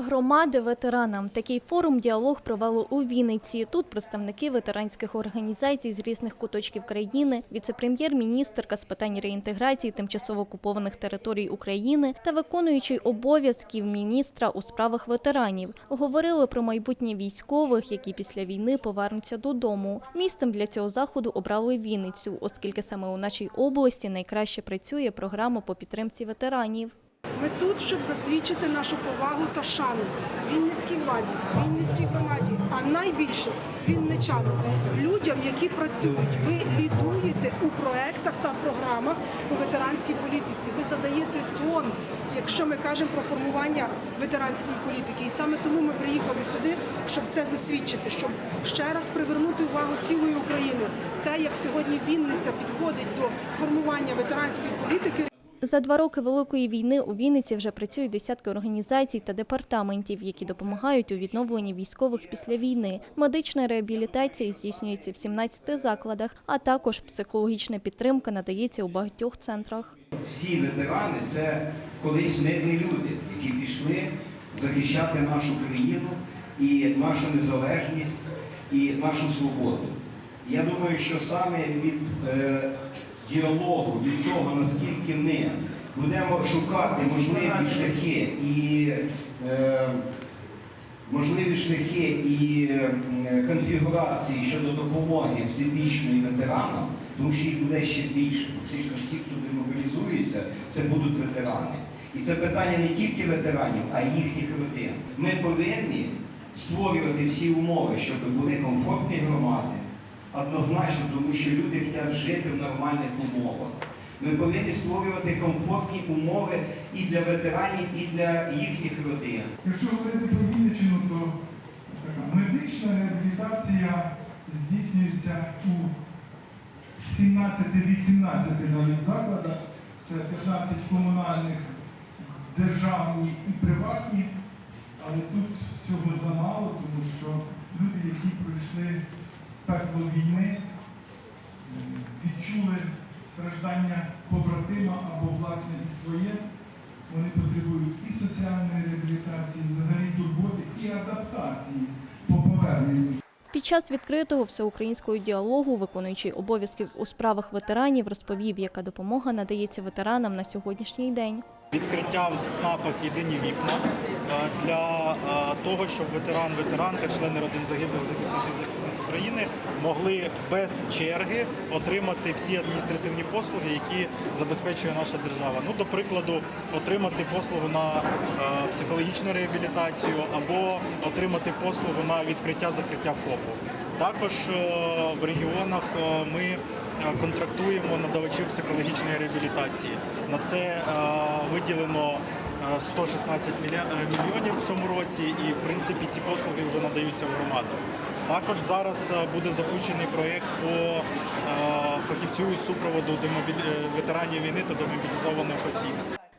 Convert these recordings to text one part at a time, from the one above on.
Громади ветеранам. Такий форум діалог провели у Вінниці. Тут представники ветеранських організацій з різних куточків країни, віце-прем'єр-міністерка з питань реінтеграції тимчасово окупованих територій України та виконуючий обов'язків міністра у справах ветеранів. Говорили про майбутнє військових, які після війни повернуться додому. Місцем для цього заходу обрали Вінницю, оскільки саме у нашій області найкраще працює програма по підтримці ветеранів. Ми тут, щоб засвідчити нашу повагу та шану Вінницькій владі, Вінницькій громаді, а найбільше вінничанам, людям, які працюють. Ви лідуєте у проектах та програмах по ветеранській політиці. Ви задаєте тон, якщо ми кажемо про формування ветеранської політики. І саме тому ми приїхали сюди, щоб це засвідчити, щоб ще раз привернути увагу цілої України. Те, як сьогодні Вінниця підходить до формування ветеранської політики. За два роки Великої війни у Вінниці вже працюють десятки організацій та департаментів, які допомагають у відновленні військових після війни. Медична реабілітація здійснюється в 17 закладах, а також психологічна підтримка надається у багатьох центрах. Всі ветерани це колись мирні люди, які пішли захищати нашу країну і нашу незалежність і нашу свободу. Я думаю, що саме від е, діалогу, від того, наскільки ми будемо шукати можливі шляхи і е, можливі шляхи і е, конфігурації щодо допомоги всебічної ветеранам, тому що їх буде ще більше. Фактично всі, хто демобілізується, це будуть ветерани. І це питання не тільки ветеранів, а й їхніх родин. Ми повинні створювати всі умови, щоб були комфортні громади. Однозначно, тому що люди хочуть жити в нормальних умовах. Ми повинні створювати комфортні умови і для ветеранів, і для їхніх родин. Якщо говорити про Вінниччину, то медична реабілітація здійснюється у 17-18 навіть закладах. Це 15 комунальних, державні і приватні. Але тут цього замало, тому що люди, які пройшли пекло війни, відчули страждання побратима або власне і своє. Вони потребують і соціальної реабілітації, взагалі турботи, і адаптації по поверненню. Під час відкритого всеукраїнського діалогу, виконуючий обов'язків у справах ветеранів, розповів, яка допомога надається ветеранам на сьогоднішній день. Відкриття в ЦНАПах єдині вікна е, для того, щоб ветеран, ветеранка, члени родин загиблих захисників захисниць України могли без черги отримати всі адміністративні послуги, які забезпечує наша держава. Ну, до прикладу, отримати послугу на психологічну реабілітацію або отримати послугу на відкриття закриття ФОПу. Також е, в регіонах е, ми е, контрактуємо надавачів психологічної реабілітації. На це виділено 116 мілья- е, мільйонів в цьому році, і в принципі ці послуги вже надаються в громаду. Також зараз е, буде запущений проєкт по е, фахівцю із супроводу е, ветеранів війни та демобілізованих осіб.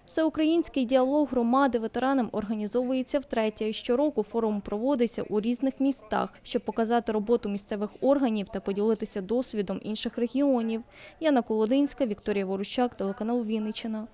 Всеукраїнський діалог громади ветеранам організовується втретє. Щороку форум проводиться у різних містах, щоб показати роботу місцевих органів та поділитися досвідом інших регіонів. Яна Колодинська, Вікторія Ворущак, телеканал Вінниччина.